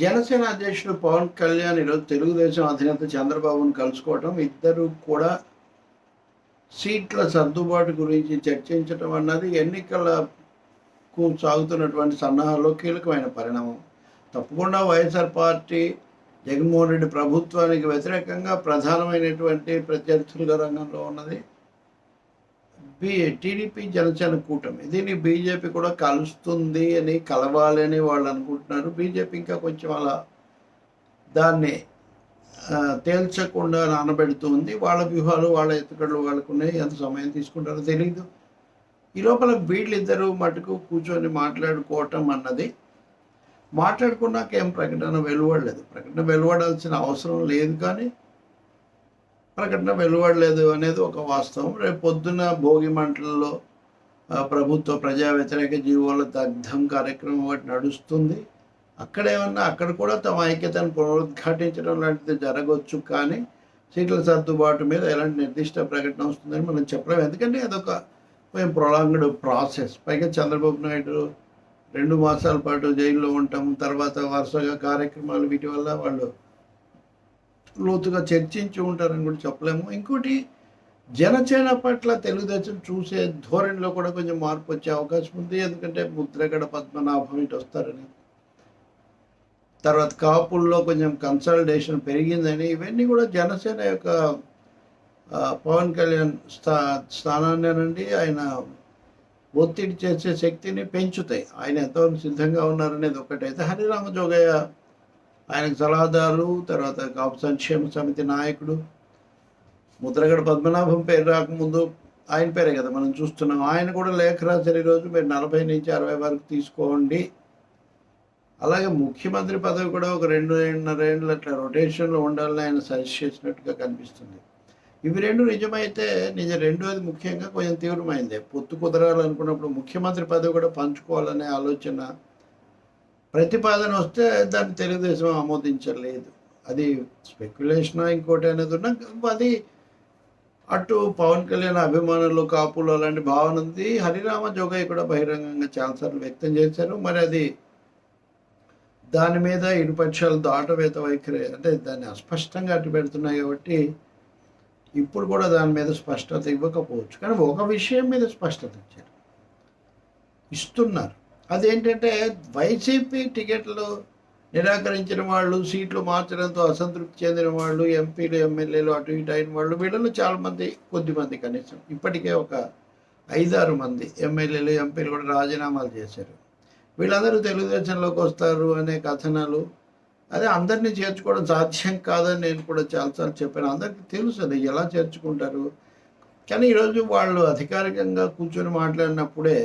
జనసేన అధ్యక్షుడు పవన్ కళ్యాణ్ ఈరోజు తెలుగుదేశం అధినేత చంద్రబాబును కలుసుకోవటం ఇద్దరు కూడా సీట్ల సర్దుబాటు గురించి చర్చించటం అన్నది ఎన్నికలకు సాగుతున్నటువంటి సన్నాహాల్లో కీలకమైన పరిణామం. తప్పకుండా వైఎస్ఆర్ పార్టీ జగన్మోహన్ రెడ్డి ప్రభుత్వానికి వ్యతిరేకంగా ప్రధానమైనటువంటి ప్రత్యర్థులుగా రంగంలో ఉన్నది. టీడీపీ జనసేన కూటమి. దీన్ని బీజేపీ కూడా కలుస్తుంది అని కలవాలి అని వాళ్ళు అనుకుంటున్నారు. బీజేపీ ఇంకా కొంచెం అలా దాన్ని తేల్చకుండా నానబెడుతుంది. వాళ్ళ వ్యూహాలు వాళ్ళ ఎత్తుకడలు వాళ్ళకునే ఎంత సమయం తీసుకుంటారో తెలియదు ఈ లోపల వీళ్ళిద్దరూ మటుకు కూర్చొని మాట్లాడుకోవటం అన్నది మాట్లాడుకున్నాక ఏం ప్రకటన వెలువడలేదు. ప్రకటన వెలువడాల్సిన అవసరం లేదు కానీ ప్రకటన వెలువడలేదు అనేది ఒక వాస్తవం. రేపు పొద్దున భోగి మంటల్లో ప్రభుత్వ ప్రజా వ్యతిరేక జీవోల దగ్ధం కార్యక్రమం ఒకటి నడుస్తుంది. అక్కడేమన్నా అక్కడ కూడా తమ ఐక్యతను పునరుద్ఘాటించడం లాంటిది జరగవచ్చు కానీ సీట్ల సర్దుబాటు మీద ఎలాంటి నిర్దిష్ట ప్రకటన వస్తుందని మనం చెప్పలేము ఎందుకంటే అదొక కొంచెం ప్రొలాంగ్డ్ ప్రాసెస్ పైగా చంద్రబాబు నాయుడు రెండు మాసాల పాటు జైల్లో ఉంటాం తర్వాత వరుసగా కార్యక్రమాలు వీటి వల్ల వాళ్ళు లోతుగా చర్చించి ఉంటారని కూడా చెప్పలేము. ఇంకోటి జనసేన పట్ల తెలుగుదేశం చూసే ధోరణిలో కూడా కొంచెం మార్పు వచ్చే అవకాశం ఉంది. ఎందుకంటే ముద్రగడ పద్మనాభం ఇటు వస్తారని. తర్వాత కాపుల్లో కొంచెం కన్సల్టేషన్ పెరిగిందని. ఇవన్నీ కూడా జనసేన యొక్క పవన్ కళ్యాణ్ స్థా స్థానాన్నేనండి. ఆయన ఒత్తిడి చేసే శక్తిని పెంచుతాయి. ఆయన ఎంతవరకు సిద్ధంగా ఉన్నారనేది ఒకటైతే హరిరామ జోగయ్య ఆయనకు సలహాదారు తర్వాత కాపు సంక్షేమ సమితి నాయకుడు. ముద్రగడ పద్మనాభం పేరు రాకముందు ఆయన పేరే కదా మనం చూస్తున్నాం. ఆయన కూడా లేఖ రాశారు ఈరోజు మీరు నలభై నుంచి అరవై వరకు తీసుకోండి. అలాగే ముఖ్యమంత్రి పదవి కూడా ఒక రెండు రెండున్నరేళ్ళు అట్లా రొటేషన్లో ఉండాలని ఆయన సజెస్ట్ చేసినట్టుగా కనిపిస్తుంది. ఇవి రెండు నిజమైతే నిజ రెండోది ముఖ్యంగా కొంచెం తీవ్రమైంది. పొత్తు కుదరాలనుకున్నప్పుడు ముఖ్యమంత్రి పదవి కూడా పంచుకోవాలనే ఆలోచన ప్రతిపాదన వస్తే దాన్ని తెలుగుదేశం ఆమోదించలేదు. అది స్పెక్యులేషన్ ఇంకోటి అనేది ఉన్నా అది అటు పవన్ కళ్యాణ్ అభిమానులు కాపులు అలాంటి భావన ఉంది. హరిరామ జోగయ్య కూడా బహిరంగంగా చాలాసార్లు వ్యక్తం చేశారు. మరి అది దాని మీద ఇరుపక్షాలు దాటవేత వైఖరి అంటే దాన్ని అస్పష్టంగా అటు పెడుతున్నాయి కాబట్టి ఇప్పుడు కూడా దాని మీద స్పష్టత ఇవ్వకపోవచ్చు. కానీ ఒక విషయం మీద స్పష్టత ఇచ్చారు. ఇస్తున్నారు. అదేంటంటే వైసీపీ టికెట్లు నిరాకరించిన వాళ్ళు సీట్లు మార్చడంతో అసంతృప్తి చెందిన వాళ్ళు ఎంపీలు ఎమ్మెల్యేలు అటు ఇటు అయిన వాళ్ళు వీళ్ళలో చాలామంది కొద్దిమంది కనీసం. ఇప్పటికే ఒక ఐదారు మంది ఎమ్మెల్యేలు ఎంపీలు కూడా రాజీనామాలు చేశారు. వీళ్ళందరూ తెలుగుదేశంలోకి వస్తారు అనే కథనాలు. అదే అందరినీ చేర్చుకోవడం సాధ్యం కాదని నేను కూడా చాలాసార్లు చెప్పాను. అందరికీ తెలుసు అది ఎలా చేర్చుకుంటారు. కానీ ఈరోజు వాళ్ళు అధికారికంగా కూర్చొని మాట్లాడినప్పుడే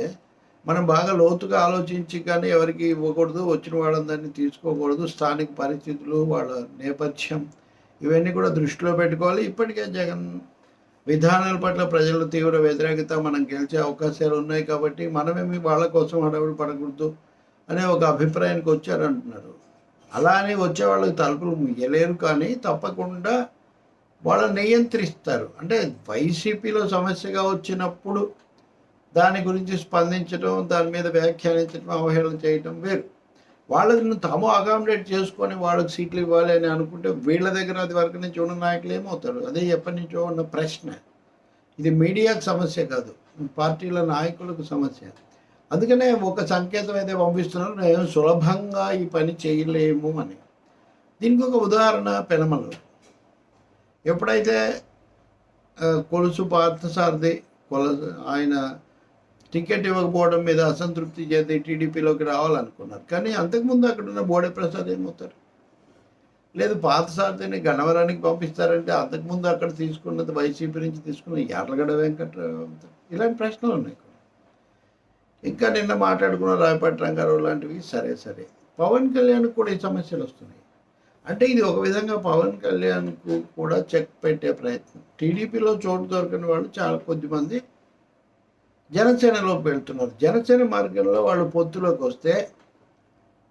మనం బాగా లోతుగా ఆలోచించి కానీ ఎవరికి ఇవ్వకూడదు వచ్చిన వాళ్ళందరినీ తీసుకోకూడదు స్థానిక పరిస్థితులు వాళ్ళ నేపథ్యం ఇవన్నీ కూడా దృష్టిలో పెట్టుకోవాలి. ఇప్పటికే జగన్ విధానాల పట్ల ప్రజల తీవ్ర వ్యతిరేకత మనం గెలిచే అవకాశాలు ఉన్నాయి కాబట్టి మనమేమి వాళ్ళ కోసం హడావుడి పడకూడదు అనే ఒక అభిప్రాయానికి వచ్చారంటున్నారు. అలా అని వచ్చే వాళ్ళకి తలుపులు ముయ్యలేరు కానీ తప్పకుండా వాళ్ళని నియంత్రిస్తారు. అంటే వైసీపీలో సమస్యగా వచ్చినప్పుడు దాని గురించి స్పందించడం దాని మీద వ్యాఖ్యానించడం అవహేళన చేయటం వేరు. వాళ్ళని తాము అకామిడేట్ చేసుకొని వాళ్ళకి సీట్లు ఇవ్వాలి అని అనుకుంటే వీళ్ళ దగ్గర అది వరకు నుంచి ఉన్న నాయకులు ఏమవుతారు? అదే ఎప్పటి నుంచో ఉన్న ప్రశ్న. ఇది మీడియాకు సమస్య కాదు. పార్టీల నాయకులకు సమస్య. అందుకనే ఒక సంకేతం అయితే పంపిస్తున్నారు నేను సులభంగా ఈ పని చేయలేము అని. దీనికి ఒక ఉదాహరణ పెనమలు. ఎప్పుడైతే కొలుసు పార్థసారథి కొల ఆయన టికెట్ ఇవ్వకపోవడం మీద అసంతృప్తి చెంది టీడీపీలోకి రావాలనుకున్నారు. కానీ అంతకుముందు అక్కడ ఉన్న బోడే ప్రసాద్ ఏమవుతారు? లేదు పాత సారథిని గణవరానికి పంపిస్తారంటే అంతకుముందు అక్కడ తీసుకున్నది వైసీపీ నుంచి తీసుకున్న యార్లగడ్డ వెంకట్రావు అవుతారు. ఇలాంటి ప్రశ్నలు ఉన్నాయి ఇంకా నిన్న మాట్లాడుకున్న రాయపాటి రంగారావు లాంటివి సరే సరే. పవన్ కళ్యాణ్ కూడా ఈ సమస్యలు వస్తున్నాయి. అంటే ఇది ఒక విధంగా పవన్ కళ్యాణ్కు కూడా చెక్ పెట్టే ప్రయత్నం. టీడీపీలో చోటు దొరకని వాళ్ళు చాలా కొద్దిమంది జనసేనలోకి వెళ్తున్నారు జనసేన మార్గంలో వాళ్ళు పొత్తులోకి వస్తే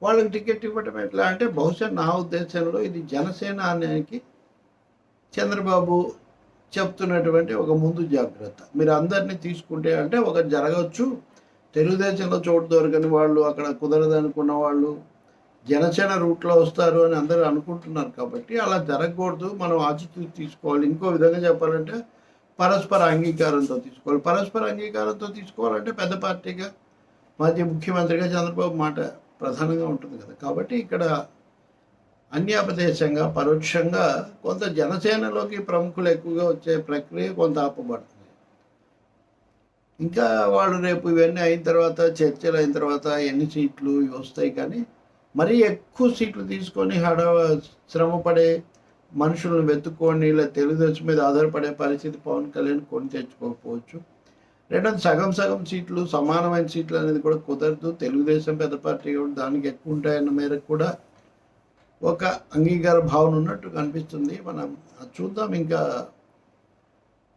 వాళ్ళకి టికెట్ ఇవ్వటం ఎట్లా అంటే బహుశా నా ఉద్దేశంలో ఇది జనసేన అనేకి చంద్రబాబు చెప్తున్నటువంటి ఒక ముందు జాగ్రత్త. మీరు అందరినీ తీసుకుంటే అంటే ఒక జరగవచ్చు. తెలుగుదేశంలో చోటు దొరకని వాళ్ళు అక్కడ కుదరదనుకున్న వాళ్ళు జనసేన రూట్లో వస్తారు అని అందరూ అనుకుంటున్నారు కాబట్టి అలా జరగకూడదు. మనం ఆచితూచి తీసుకోవాలి. ఇంకో విధంగా చెప్పాలంటే పరస్పర అంగీకారంతో తీసుకోవాలి. పరస్పర అంగీకారంతో తీసుకోవాలంటే పెద్ద పార్టీగా మాజీ ముఖ్యమంత్రిగా చంద్రబాబు మాట ప్రధానంగా ఉంటుంది కదా. కాబట్టి ఇక్కడ అన్యాపదేశంగా పరోక్షంగా కొంత జనసేనలోకి ప్రముఖులు ఎక్కువగా వచ్చే ప్రక్రియ కొంత ఆపబడుతుంది. ఇంకా వాళ్ళు రేపు ఇవన్నీ అయిన తర్వాత చర్చలు అయిన తర్వాత ఎన్ని సీట్లు ఇవి వస్తాయి కానీ మరీ ఎక్కువ సీట్లు తీసుకొని హడ శ్రమపడే మనుషులను వెతుక్కొని ఇలా తెలుగుదేశం మీద ఆధారపడే పరిస్థితి పవన్ కళ్యాణ్ కొని తెచ్చుకోకపోవచ్చు. రెండోది సగం సగం సీట్లు సమానమైన సీట్లు అనేది కూడా కుదరదు. తెలుగుదేశం పెద్ద పార్టీ కూడా దానికి ఎక్కువ ఉంటాయన్న మేరకు కూడా ఒక అంగీకార భావన ఉన్నట్టు కనిపిస్తుంది. మనం చూద్దాం. ఇంకా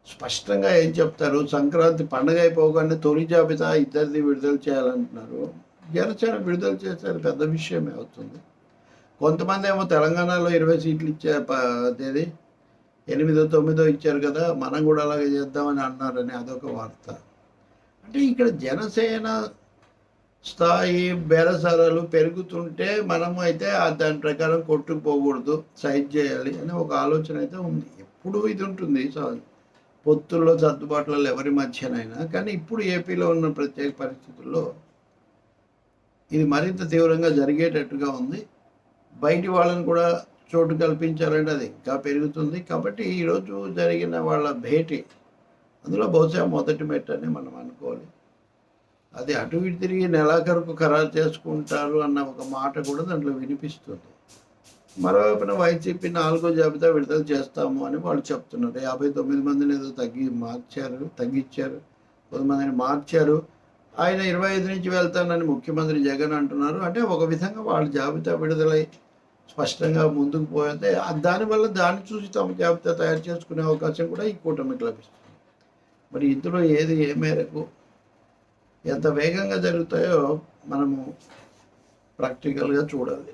స్పష్టంగా ఏం చెప్తారు? సంక్రాంతి పండగ అయిపోగానే తొలి జాబితా ఇద్దరిది విడుదల చేయాలంటున్నారు. జనసేన విడుదల చేస్తే పెద్ద విషయమే అవుతుంది. కొంతమంది ఏమో తెలంగాణలో ఇరవై సీట్లు ఇచ్చే అదేది? ఎనిమిదో తొమ్మిదో ఇచ్చారు కదా మనం కూడా అలాగే చేద్దామని అన్నారని అదొక వార్త. అంటే ఇక్కడ జనసేన స్థాయి బేరసారాలు పెరుగుతుంటే మనం అయితే దాని ప్రకారం కొట్టుకుపోకూడదు సైజ్ చేయాలి అనే ఒక ఆలోచన అయితే ఉంది. ఎప్పుడు ఇది ఉంటుంది పొత్తుల్లో సర్దుబాట్లలో ఎవరి మధ్యనైనా. కానీ ఇప్పుడు ఏపీలో ఉన్న ప్రత్యేక పరిస్థితుల్లో ఇది మరింత తీవ్రంగా జరిగేటట్టుగా ఉంది. బయటి వాళ్ళని కూడా చోటు కల్పించాలంటే అది ఇంకా పెరుగుతుంది. కాబట్టి ఈరోజు జరిగిన వాళ్ళ భేటీ అందులో బహుశా మొదటి మెట్ అని మనం అనుకోవాలి. అది అటు ఇటు తిరిగి నెలాఖరుకు ఖరారు చేసుకుంటారు అన్న ఒక మాట కూడా దాంట్లో వినిపిస్తుంది. మరోవైపున వైసీపీ నాలుగో జాబితా విడుదల చేస్తాము అని వాళ్ళు చెప్తున్నారు. యాభై తొమ్మిది మందిని ఏదో తగ్గి మార్చారు తగ్గించారు కొంతమందిని మార్చారు. ఆయన ఇరవై ఐదు నుంచి వెళ్తానని ముఖ్యమంత్రి జగన్ అంటున్నారు. అంటే ఒక విధంగా వాళ్ళ జాబితా విడుదలై స్పష్టంగా ముందుకు పోతే దానివల్ల దాన్ని చూసి తమ జాబితా తయారు చేసుకునే అవకాశం కూడా ఈ కూటమికి లభిస్తుంది. మరి ఇందులో ఏది ఏ మేరకు ఎంత వేగంగా జరుగుతాయో మనము ప్రాక్టికల్గా చూడాలి.